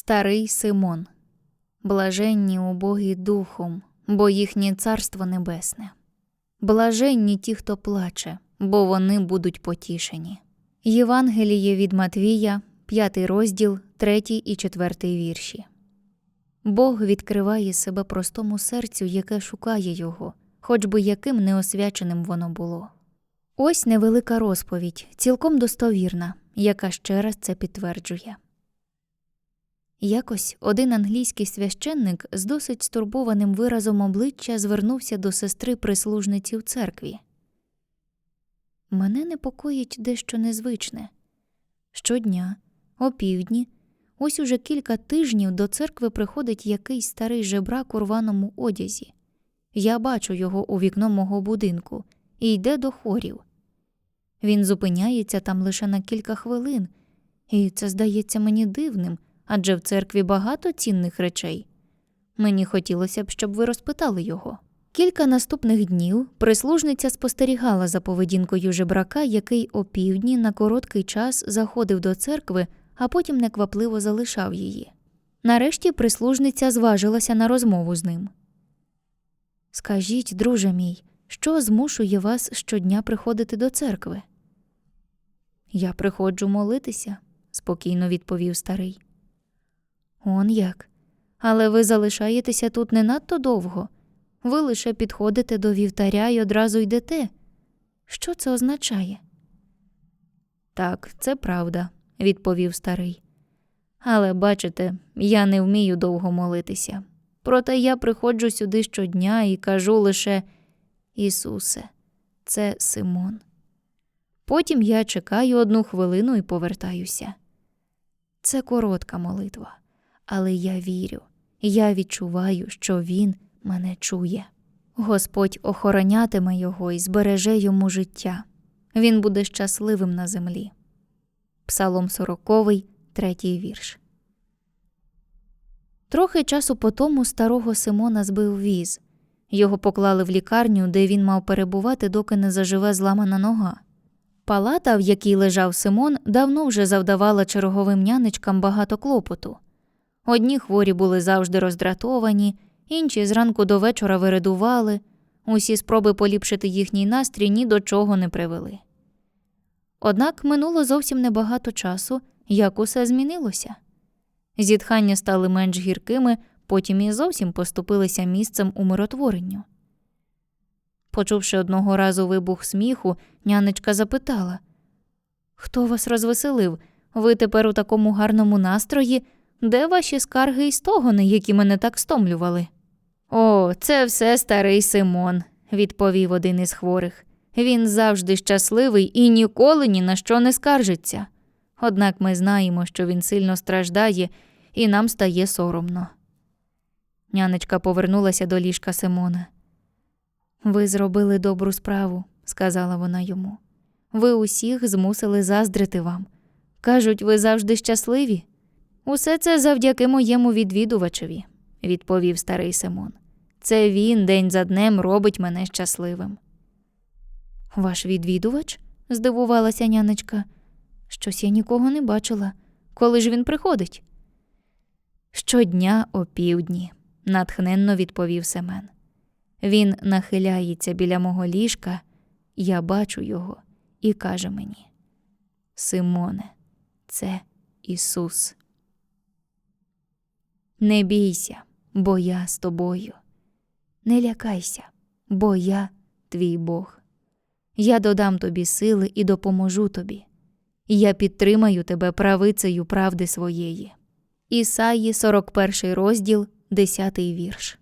Старий Симон, блаженні убогі духом, бо їхнє царство небесне. Блаженні ті, хто плаче, бо вони будуть потішені. Євангеліє від Матвія, 5 розділ, 3 і 4 вірші. Бог відкриває себе простому серцю, яке шукає його, хоч би яким неосвяченим воно було. Ось невелика розповідь, цілком достовірна, яка ще раз це підтверджує. Якось один англійський священник з досить стурбованим виразом обличчя звернувся до сестри прислужниці в церкві. Мене непокоїть дещо незвичне. Щодня, опівдні, ось уже кілька тижнів до церкви приходить якийсь старий жебрак у рваному одязі. Я бачу його у вікно мого будинку і йде до хорів. Він зупиняється там лише на кілька хвилин, і це здається мені дивним, адже в церкві багато цінних речей. Мені хотілося б, щоб ви розпитали його. Кілька наступних днів прислужниця спостерігала за поведінкою жебрака, який опівдні на короткий час заходив до церкви, а потім неквапливо залишав її. Нарешті прислужниця зважилася на розмову з ним. Скажіть, друже мій, що змушує вас щодня приходити до церкви? Я приходжу молитися, спокійно відповів старий. Он як. Але ви залишаєтеся тут не надто довго. Ви лише підходите до вівтаря і одразу йдете. Що це означає? Так, це правда, відповів старий. Але бачите, я не вмію довго молитися. Проте я приходжу сюди щодня і кажу лише Ісусе, це Симон. Потім я чекаю одну хвилину і повертаюся. Це коротка молитва, але я вірю, я відчуваю, що Він мене чує. Господь охоронятиме його і збереже йому життя. Він буде щасливим на землі. Псалом 40, третій вірш. Трохи часу по тому старого Симона збив віз. Його поклали в лікарню, де він мав перебувати, доки не заживе зламана нога. Палата, в якій лежав Симон, давно вже завдавала черговим нянечкам багато клопоту. Одні хворі були завжди роздратовані, інші зранку до вечора виредували, усі спроби поліпшити їхній настрій ні до чого не привели. Однак минуло зовсім небагато часу, як усе змінилося. Зітхання стали менш гіркими, потім і зовсім поступилися місцем умиротворенню. Почувши одного разу вибух сміху, нянечка запитала Хто вас розвеселив? Ви тепер у такому гарному настрої? Де ваші скарги і стогони, які мене так стомлювали? О, це все старий Симон, відповів один із хворих. Він завжди щасливий і ніколи ні на що не скаржиться. Однак ми знаємо, що він сильно страждає, і нам стає соромно. Нянечка повернулася до ліжка Симона. Ви зробили добру справу, сказала вона йому. Ви усіх змусили заздрити вам. Кажуть, ви завжди щасливі. Усе це завдяки моєму відвідувачеві, відповів старий Симон. Це він день за днем робить мене щасливим. Ваш відвідувач? здивувалася нянечка. Щось я нікого не бачила. Коли ж він приходить? Щодня о півдні, натхненно відповів Семен. Він нахиляється біля мого ліжка, я бачу його і каже мені: Симоне, це Ісус. Не бійся, бо я з тобою. Не лякайся, бо я твій Бог. Я додам тобі сили і допоможу тобі. Я підтримаю тебе правицею правди своєї. Ісаї, 41 розділ, 10 вірш.